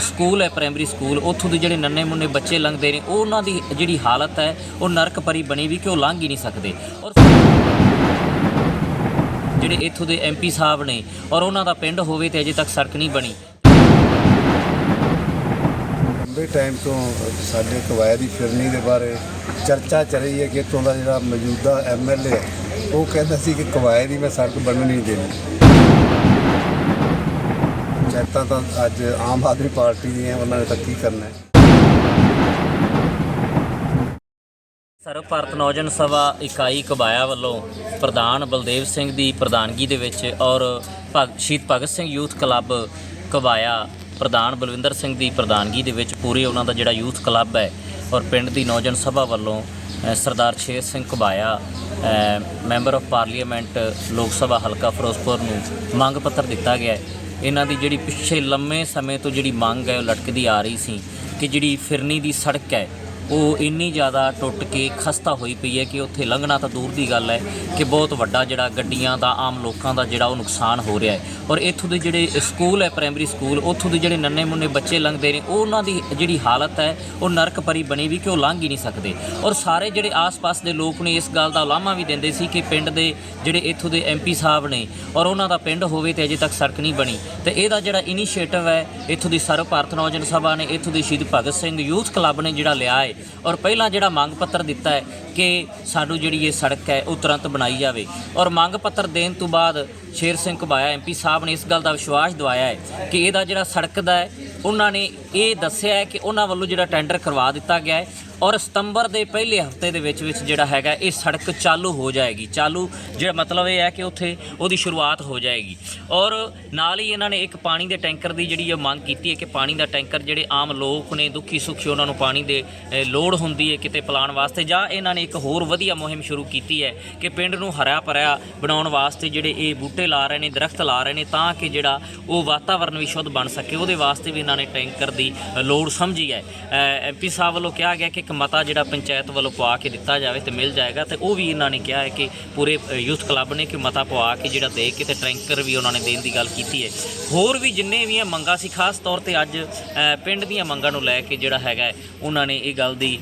School ਹੈ primary school, ਉੱਥੋਂ ਦੇ ਜਿਹੜੇ ਨੰਨੇ ਮੁੰਨੇ ਬੱਚੇ ਲੰਘਦੇ ਨੇ, ਉਹ ਉਹਨਾਂ ਦੀ ਜਿਹੜੀ ਹਾਲਤ ਹੈ, ਉਹ ਨਰਕ ਭਰੀ ਬਣੀ ਵੀ ਕਿ ਉਹ ਲੰਘ ਹੀ ਨਹੀਂ ਸਕਦੇ। ਔਰ ਜਿਹੜੇ ਇੱਥੋਂ ਦੇ ਐਮਪੀ ਸਾਹਿਬ ਨੇ, ਔਰ ਉਹਨਾਂ ਦਾ ਪਿੰਡ ਹੋਵੇ ਤੇ ਅਜੇ ਤੱਕ ਸੜਕ ਨਹੀਂ ਬਣੀ। ਲੰਬੇ ਟਾਈਮ ਤੋਂ ਸਾਡੇ ਕਵਾਇਦ ਦੀ ਫਿਰਨੀ ਦੇ ਬਾਰੇ ਚਰਚਾ ਚੱਲ ਰਹੀ ਹੈ ਕਿ ਇੱਥੋਂ ਦਾ ਜਿਹੜਾ ਮੌਜੂਦਾ ਐਮਐਲਏ ਹੈ, ਉਹ ਕਹਿੰਦਾ ਸੀ ਕਿ ਕਵਾਇਦ ਹੀ ਮੈਂ ਸੜਕ ਬਣਨ ਨਹੀਂ ਦੇਣੀ। ਪੰਚਾਇਤਾਂ ਤਾਂ ਅੱਜ ਆਮ ਆਦਮੀ ਪਾਰਟੀ ਦੀਆਂ ਉਹਨਾਂ ਨੇ ਤਾਂ ਕੀ ਕਰਨਾ ਹੈ? ਸਰਵ ਭਾਰਤ ਨੌਜਵਾਨ ਸਭਾ ਇਕਾਈ ਕਬਾਇਆ ਵੱਲੋਂ ਪ੍ਰਧਾਨ ਬਲਦੇਵ ਸਿੰਘ ਦੀ ਪ੍ਰਧਾਨਗੀ ਦੇ ਵਿੱਚ ਔਰ ਭਗ, ਸ਼ਹੀਦ ਭਗਤ ਸਿੰਘ ਯੂਥ ਕਲੱਬ ਕਬਾਇਆ ਪ੍ਰਧਾਨ ਬਲਵਿੰਦਰ ਸਿੰਘ ਦੀ ਪ੍ਰਧਾਨਗੀ ਦੇ ਵਿੱਚ ਪੂਰੇ ਉਹਨਾਂ ਦਾ ਜਿਹੜਾ ਯੂਥ ਕਲੱਬ ਹੈ ਔਰ ਪਿੰਡ ਦੀ ਨੌਜਵਾਨ ਸਭਾ ਵੱਲੋਂ Sardar Sher Singh Kabaiya member of parliament Lok Sabha ਹਲਕਾ ਫਿਰੋਜ਼ਪੁਰ ਨੂੰ ਮੰਗ ਪੱਤਰ ਦਿੱਤਾ ਗਿਆ ਹੈ। ਇਹਨਾਂ ਦੀ ਜਿਹੜੀ ਪਿੱਛੇ ਲੰਮੇ ਸਮੇਂ ਤੋਂ ਜਿਹੜੀ ਮੰਗ ਹੈ ਉਹ ਲਟਕਦੀ ਆ ਰਹੀ ਸੀ ਕਿ ਜਿਹੜੀ ਫਿਰਨੀ ਦੀ ਸੜਕ ਹੈ ਉਹ ਇੰਨੀ ਜ਼ਿਆਦਾ ਟੁੱਟ ਕੇ ਖਸਤਾ ਹੋਈ ਪਈ ਹੈ ਕਿ ਉੱਥੇ ਲੰਘਣਾ ਤਾਂ ਦੂਰ ਦੀ ਗੱਲ ਹੈ ਕਿ ਬਹੁਤ ਵੱਡਾ ਜਿਹੜਾ ਗੱਡੀਆਂ ਦਾ, ਆਮ ਲੋਕਾਂ ਦਾ ਜਿਹੜਾ ਉਹ ਨੁਕਸਾਨ ਹੋ ਰਿਹਾ ਹੈ। ਔਰ ਇੱਥੋਂ ਦੇ ਜਿਹੜੇ ਸਕੂਲ ਹੈ, ਪ੍ਰਾਇਮਰੀ ਸਕੂਲ, ਉੱਥੋਂ ਦੇ ਜਿਹੜੇ ਨੰਨੇ ਮੁੰਨੇ ਬੱਚੇ ਲੰਘਦੇ ਨੇ, ਉਹ ਉਹਨਾਂ ਦੀ ਜਿਹੜੀ ਹਾਲਤ ਹੈ, ਉਹ ਨਰਕ ਭਰੀ ਬਣੀ ਵੀ ਕਿ ਉਹ ਲੰਘ ਹੀ ਨਹੀਂ ਸਕਦੇ। ਔਰ ਸਾਰੇ ਜਿਹੜੇ ਆਸ-ਪਾਸ ਦੇ ਲੋਕ ਨੇ, ਇਸ ਗੱਲ ਦਾ ਉਲਾਮਾ ਵੀ ਦਿੰਦੇ ਸੀ ਕਿ ਪਿੰਡ ਦੇ ਜਿਹੜੇ ਇੱਥੋਂ ਦੇ ਐਮਪੀ ਸਾਹਿਬ ਨੇ, ਔਰ ਉਹਨਾਂ ਦਾ ਪਿੰਡ ਹੋਵੇ ਤੇ ਅਜੇ ਤੱਕ ਸੜਕ ਨਹੀਂ ਬਣੀ। ਤੇ ਇਹਦਾ ਜਿਹੜਾ ਇਨੀਸ਼ੀਏਟਿਵ ਹੈ, ਇੱਥੋਂ ਦੀ ਸਰਵ ਭਾਰਤ ਨੌਜਵਾਨ ਸਭਾ ਨੇ, ਇੱਥੋਂ ਦੀ ਸ਼ਹੀਦ ਭਗਤ ਸਿੰਘ ਯੂਥ ਕਲੱਬ ਨੇ ਜਿਹੜਾ ਲਿਆ ਹੈ ਔਰ ਪਹਿਲਾਂ ਜਿਹੜਾ ਮੰਗ ਪੱਤਰ ਦਿੱਤਾ ਹੈ ਕਿ ਸਾਨੂੰ ਜਿਹੜੀ ਇਹ ਸੜਕ ਹੈ, ਉਹ ਤੁਰੰਤ ਬਣਾਈ ਜਾਵੇ। ਔਰ ਮੰਗ ਪੱਤਰ ਦੇਣ ਤੋਂ ਬਾਅਦ ਸ਼ੇਰ ਸਿੰਘ ਘਬਾਇਆ ਐਮਪੀ ਸਾਹਿਬ ਨੇ ਇਸ ਗੱਲ ਦਾ ਵਿਸ਼ਵਾਸ ਦਵਾਇਆ ਹੈ ਕਿ ਇਹਦਾ ਜਿਹੜਾ ਸੜਕ ਦਾ ਹੈ, ਉਹਨਾਂ ਨੇ ਇਹ ਦੱਸਿਆ ਹੈ ਕਿ ਉਹਨਾਂ ਵੱਲੋਂ ਜਿਹੜਾ ਟੈਂਡਰ ਕਰਵਾ ਦਿੱਤਾ ਗਿਆ ਹੈ। ਔਰ ਸਤੰਬਰ ਦੇ ਪਹਿਲੇ ਹਫ਼ਤੇ ਦੇ ਵਿੱਚ ਵਿੱਚ ਜਿਹੜਾ ਹੈਗਾ ਇਹ ਸੜਕ ਚਾਲੂ ਹੋ ਜਾਏਗੀ। ਚਾਲੂ ਜਿਹੜਾ ਮਤਲਬ ਇਹ ਹੈ ਕਿ ਉੱਥੇ ਉਹਦੀ ਸ਼ੁਰੂਆਤ ਹੋ ਜਾਏਗੀ। ਔਰ ਨਾਲ ਹੀ ਇਹਨਾਂ ਨੇ ਇੱਕ ਪਾਣੀ ਦੇ ਟੈਂਕਰ ਦੀ ਜਿਹੜੀ ਇਹ ਮੰਗ ਕੀਤੀ ਹੈ ਕਿ ਪਾਣੀ ਦਾ ਟੈਂਕਰ ਜਿਹੜੇ ਆਮ ਲੋਕ ਨੇ, ਦੁਖੀ ਸੁੱਖੀ ਉਹਨਾਂ ਨੂੰ ਪਾਣੀ ਦੇ ਲੋੜ ਹੁੰਦੀ ਹੈ ਕਿਤੇ ਪਿਲਾਉਣ ਵਾਸਤੇ ਜਾਂ ਇਹਨਾਂ ਨੇ ਇੱਕ ਹੋਰ ਵਧੀਆ ਮੁਹਿੰਮ ਸ਼ੁਰੂ ਕੀਤੀ ਹੈ ਕਿ ਪਿੰਡ ਨੂੰ ਹਰਿਆ ਭਰਿਆ ਬਣਾਉਣ ਵਾਸਤੇ ਜਿਹੜੇ ਇਹ ਬੂਟੇ ਲਾ ਰਹੇ ਨੇ, ਦਰਖਤ ਲਾ ਰਹੇ ਨੇ ਤਾਂ ਕਿ ਜਿਹੜਾ ਉਹ ਵਾਤਾਵਰਣ ਵੀ ਸ਼ੁੱਧ ਬਣ ਸਕੇ। ਉਹਦੇ ਵਾਸਤੇ ਵੀ ਇਹਨਾਂ ਨੇ ਟੈਂਕਰ ਦੀ ਲੋੜ ਸਮਝੀ ਹੈ। ਐਮਪੀ ਸਾਹਿਬ ਵੱਲੋਂ ਕਿਹਾ ਗਿਆ ਕਿ ਇੱਕ ਮਤਾ ਜਿਹੜਾ ਪੰਚਾਇਤ ਵੱਲੋਂ ਪਵਾ ਕੇ ਦਿੱਤਾ ਜਾਵੇ ਤੇ ਮਿਲ ਜਾਏਗਾ ਤੇ ਉਹ ਵੀ ਇਹਨਾਂ ਨੇ ਕਿਹਾ ਹੈ ਕਿ ਪੂਰੇ ਯੂਥ ਕਲੱਬ ਨੇ ਕਿ ਮਤਾ ਪਵਾ ਕੇ ਜਿਹੜਾ ਦੇ ਕੇ ਤੇ ਟਰੈਂਕਰ ਵੀ ਉਹਨਾਂ ਨੇ ਦੇਣ ਦੀ ਗੱਲ ਕੀਤੀ ਹੈ। ਹੋਰ ਵੀ ਜਿੰਨੇ ਵੀ ਮੰਗਾਂ ਸੀ, ਖਾਸ ਤੌਰ ਤੇ ਅੱਜ ਪਿੰਡ ਦੀਆਂ ਮੰਗਾਂ ਨੂੰ ਲੈ ਕੇ ਜਿਹੜਾ ਹੈਗਾ ਉਹਨਾਂ ਨੇ ਇਹ ਗੱਲ ਦੀ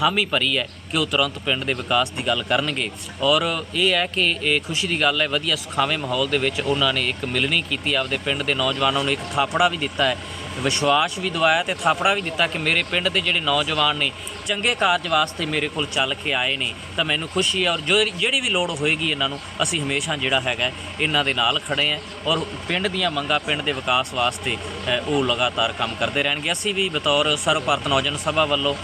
ਹਾਮੀ ਭਰੀ ਹੈ। ਕਿ ਉਹ ਤੁਰੰਤ ਪਿੰਡ ਦੇ ਵਿਕਾਸ ਦੀ ਗੱਲ ਕਰਨਗੇ। ਔਰ ਇਹ ਹੈ ਕਿ ਇਹ ਖੁਸ਼ੀ ਦੀ ਗੱਲ ਹੈ, ਵਧੀਆ ਸੁਖਾਵੇਂ ਮਾਹੌਲ ਦੇ ਵਿੱਚ ਉਹਨਾਂ ਨੇ ਇੱਕ ਮਿਲਣੀ ਕੀਤੀ। ਆਪਦੇ ਪਿੰਡ ਦੇ ਨੌਜਵਾਨਾਂ ਨੂੰ ਇੱਕ ਥਾਪੜਾ ਵੀ ਦਿੱਤਾ ਹੈ। ਵਿਸ਼ਵਾਸ ਵੀ ਦਵਾਇਆ ਤੇ ਥਾਪੜਾ ਵੀ ਦਿੱਤਾ ਕਿ ਮੇਰੇ ਪਿੰਡ ਦੇ ਜਿਹੜੇ ਨੌਜਵਾਨ ਨੇ, ਚੰਗੇ ਕਾਰਜ ਵਾਸਤੇ ਮੇਰੇ ਕੋਲ ਚੱਲ ਕੇ ਆਏ ਨੇ। ਤਾਂ ਮੈਨੂੰ ਖੁਸ਼ੀ ਹੈ ਔਰ ਜੋ ਜਿਹੜੀ ਵੀ ਲੋੜ ਹੋਏਗੀ ਇਹਨਾਂ ਨੂੰ, ਅਸੀਂ ਹਮੇਸ਼ਾ ਜਿਹੜਾ ਹੈਗਾ ਇਹਨਾਂ ਦੇ ਨਾਲ ਖੜੇ ਹਾਂ। ਔਰ ਪਿੰਡ ਦੀਆਂ ਮੰਗਾਂ ਪਿੰਡ ਦੇ ਵਿਕਾਸ ਵਾਸਤੇ ਉਹ ਲਗਾਤਾਰ ਕੰਮ ਕਰਦੇ ਰਹਿਣਗੇ। ਅਸੀਂ ਵੀ ਬਤੌਰ ਸਰਵ ਭਾਰਤ ਨੌਜਵਾਨ ਸਭਾ ਵੱਲੋਂ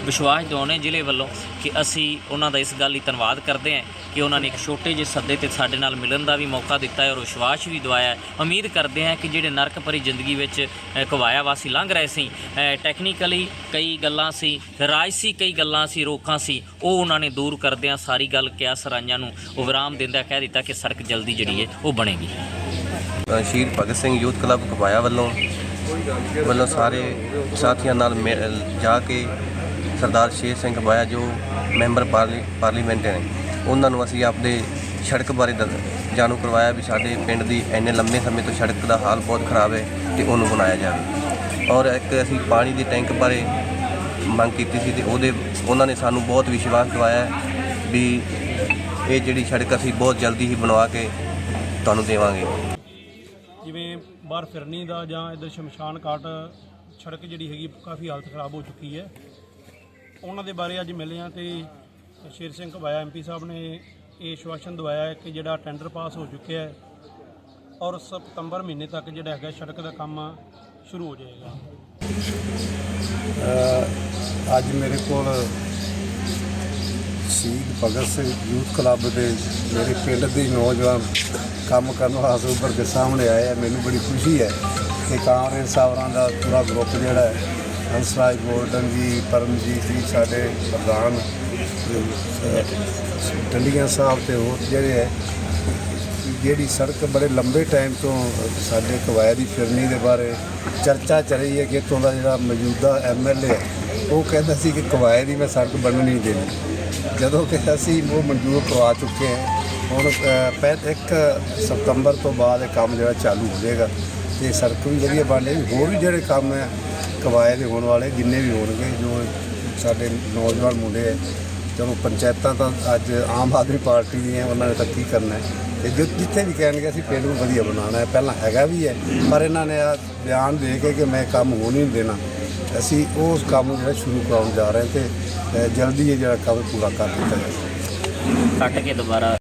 ਵਿਸ਼ਵਾਸ ਦਿਵਾਉਣੇ ਜ਼ਿਲ੍ਹੇ ਵੱਲੋਂ ਕਿ ਅਸੀਂ ਉਹਨਾਂ ਦਾ ਇਸ ਗੱਲ ਲਈ ਧੰਨਵਾਦ ਕਰਦੇ ਹਾਂ ਕਿ ਉਹਨਾਂ ਨੇ ਇੱਕ ਛੋਟੇ ਜਿਹੇ ਸੱਦੇ ਤੇ ਸਾਡੇ ਨਾਲ ਮਿਲਣ ਦਾ ਵੀ ਮੌਕਾ ਦਿੱਤਾ ਹੈ ਔਰ ਵਿਸ਼ਵਾਸ ਵੀ ਦਵਾਇਆ ਉਮੀਦ ਕਰਦੇ ਹਾਂ ਕਿ ਜਿਹੜੇ ਨਰਕ ਭਰੀ ਜ਼ਿੰਦਗੀ ਵਿੱਚ ਅ, ਕਵਾਇਆ ਵਾਸੀ ਲੰਘ ਰਹੇ ਸੀ ਟੈਕਨੀਕਲੀ ਕਈ ਗੱਲਾਂ ਸੀ ਰਾਜਸੀ ਕਈ ਗੱਲਾਂ ਸੀ ਰੋਕਾਂ ਸੀ ਉਹ ਉਹਨਾਂ ਨੇ ਦੂਰ ਕਰਦਿਆਂ ਸਾਰੀ ਗੱਲ ਕਿਆ ਸਰਾਈਆਂ ਨੂੰ ਉਹ ਵਿਰਾਮ ਦਿੰਦਾ ਕਹਿ ਦਿੱਤਾ ਕਿ ਸੜਕ ਜਲਦੀ ਜਿਹੜੀ ਹੈ ਉਹ ਬਣੇਗੀ। ਸ਼ਹੀਦ ਭਗਤ ਸਿੰਘ ਯੂਥ ਕਲੱਬ ਕਬਾਇਆ ਵੱਲੋਂ ਵੱਲੋਂ ਸਾਰੇ ਸਾਥੀਆਂ ਨਾਲ ਮਿਲ- ਜਾ ਕੇ ਸਰਦਾਰ ਸ਼ੇਰ ਸਿੰਘ ਬਾਇਆ ਜੋ ਮੈਂਬਰ ਪਾਰਲੀ, ਪਾਰਲੀਮੈਂਟ ਨੇ, ਉਹਨਾਂ ਨੂੰ ਅਸੀਂ ਆਪਦੇ ਸੜਕ ਬਾਰੇ ਦੱਸ- ਜਾਣੂ ਕਰਵਾਇਆ ਵੀ ਸਾਡੇ ਪਿੰਡ ਦੀ ਇੰਨੇ ਲੰਮੇ ਸਮੇਂ ਤੋਂ ਸੜਕ ਦਾ ਹਾਲ ਬਹੁਤ ਖਰਾਬ ਹੈ ਤੇ ਉਹਨੂੰ ਬਣਾਇਆ ਜਾਵੇ। ਔਰ ਇੱਕ ਅਸੀਂ ਪਾਣੀ ਦੇ ਟੈਂਕ ਬਾਰੇ ਮੰਗ ਕੀਤੀ ਸੀ ਤੇ ਉਹਦੇ, ਉਹਨਾਂ ਨੇ ਸਾਨੂੰ ਬਹੁਤ ਵਿਸ਼ਵਾਸ ਦਿਵਾਇਆ ਵੀ ਇਹ ਜਿਹੜੀ ਸੜਕ ਅਸੀਂ ਬਹੁਤ ਜਲਦੀ ਹੀ ਬਣਵਾ ਕੇ ਤੁਹਾਨੂੰ ਦੇਵਾਂਗੇ। ਜਿਵੇਂ ਬਾਹਰ ਫਿਰਨੀ ਦਾ ਜਾਂ ਇਧਰ ਸ਼ਮਸ਼ਾਨ ਘਾਟ, ਸੜਕ ਜਿਹੜੀ ਹੈਗੀ ਕਾਫੀ ਹਾਲਤ ਖਰਾਬ ਹੋ ਚੁੱਕੀ ਹੈ। ਉਹਨਾਂ ਦੇ ਬਾਰੇ ਅੱਜ ਮਿਲੇ ਆ ਤੇ ਸ਼ੇਰ ਸਿੰਘ ਘਬਾਇਆ ਐਮਪੀ ਸਾਹਿਬ ਨੇ ਇਹ ਸ਼ਵਾਸ਼ਨ ਦਵਾਇਆ ਹੈ ਕਿ ਜਿਹੜਾ ਟੈਂਡਰ ਪਾਸ ਹੋ ਚੁੱਕਿਆ ਹੈ ਔਰ ਸਤੰਬਰ ਮਹੀਨੇ ਤੱਕ ਜਿਹੜਾ ਹੈਗਾ ਸੜਕ ਦਾ ਕੰਮ ਸ਼ੁਰੂ ਹੋ ਜਾਏਗਾ। ਅੱਜ ਮੇਰੇ ਕੋਲ ਸ਼ਹੀਦ ਭਗਤ ਸਿੰਘ ਯੂਥ ਕਲੱਬ ਦੇ ਮੇਰੇ ਪਿੰਡ ਦੇ ਨੌਜਵਾਨ ਕੰਮ ਕਰਨ ਵਾਸਤੇ ਉੱਭਰ ਕੇ ਸਾਹਮਣੇ ਆਏ ਆ ਮੈਨੂੰ ਬੜੀ ਖੁਸ਼ੀ ਹੈ ਕਿ ਕਾਂਗਰਸ ਸਾਵਰਾਂ ਦਾ ਪੂਰਾ ਗਰੁੱਪ ਜਿਹੜਾ ਹੈ ਹੰਸਰਾਜ ਗੋਲਡਨ ਜੀ ਪਰਮਜੀਤ ਜੀ ਸਾਡੇ ਪ੍ਰਧਾਨ ਅ, ਟੰਡੀਆਂ ਸਾਹਿਬ ਤੇ ਹੋਰ ਜਿਹੜੇ ਹੈ ਜਿਹੜੀ ਸੜਕ ਬੜੇ ਲੰਬੇ ਟਾਈਮ ਤੋਂ ਸਾਡੇ ਕਵਾਇਦ ਦੀ ਫਿਰਨੀ ਦੇ ਬਾਰੇ ਚਰਚਾ ਚੱਲ ਰਹੀ ਹੈ ਕਿ ਇੱਥੋਂ ਦਾ ਜਿਹੜਾ ਮੌਜੂਦਾ ਐਮਐਲਏ ਹੈ ਉਹ ਕਹਿੰਦਾ ਸੀ ਕਿ ਕਵਾਇਦ ਦੀ ਮੈਂ ਸੜਕ ਬਣਨ ਨਹੀਂ ਦੇਣੀ। ਜਦੋਂ ਕਿ ਅਸੀਂ ਉਹ ਮਨਜ਼ੂਰ ਕਰਵਾ ਚੁੱਕੇ ਹਾਂ ਹੁਣ ਅ, ਪਹਿ ਇੱਕ ਸਤੰਬਰ ਤੋਂ ਬਾਅਦ ਇਹ ਕੰਮ ਜਿਹੜਾ ਚਾਲੂ ਹੋ ਜਾਏਗਾ ਤੇ ਸੜਕ ਵੀ ਵਧੀਆ ਬਣ ਰਹੀ ਹੋਰ ਵੀ ਜਿਹੜੇ ਕੰਮ ਹੈ ਕਵਾਏ ਦੇ ਹੋਣ ਵਾਲੇ ਜਿੰਨੇ ਵੀ ਹੋਣਗੇ, ਜੋ ਸਾਡੇ ਨੌਜਵਾਨ ਮੁੰਡੇ ਹੈ, ਚਲੋ ਪੰਚਾਇਤਾਂ ਤਾਂ ਅੱਜ ਆਮ ਆਦਮੀ ਪਾਰਟੀ ਦੀਆਂ ਉਹਨਾਂ ਨੇ ਤਾਂ ਕੀ ਕਰਨਾ ਹੈ? ਤੇ ਜਿ- ਜਿੱਥੇ ਵੀ ਕਹਿਣਗੇ, ਅਸੀਂ ਪਿੰਡ ਨੂੰ ਵਧੀਆ ਬਣਾਉਣਾ ਹੈ। ਪਹਿਲਾਂ ਹੈਗਾ ਵੀ ਹੈ, ਪਰ ਇਹਨਾਂ ਨੇ ਆ ਬਿਆਨ ਦੇ ਕੇ ਕਿ ਮੈਂ ਕੰਮ ਹੋਣ ਨਹੀਂ ਦੇਣਾ। ਅਸੀਂ ਉਸ ਕੰਮ ਨੂੰ ਜਿਹੜਾ ਸ਼ੁਰੂ ਕਰਾਉਣ ਜਾ ਰਹੇ ਹਾਂ ਤੇ ਜਲਦੀ ਇਹ ਜਿਹੜਾ ਕੰਮ ਪੂਰਾ ਕਰ ਦਿੱਤਾ ਜਾਵੇ। ਕੱਟ ਕੇ ਦੁਬਾਰਾ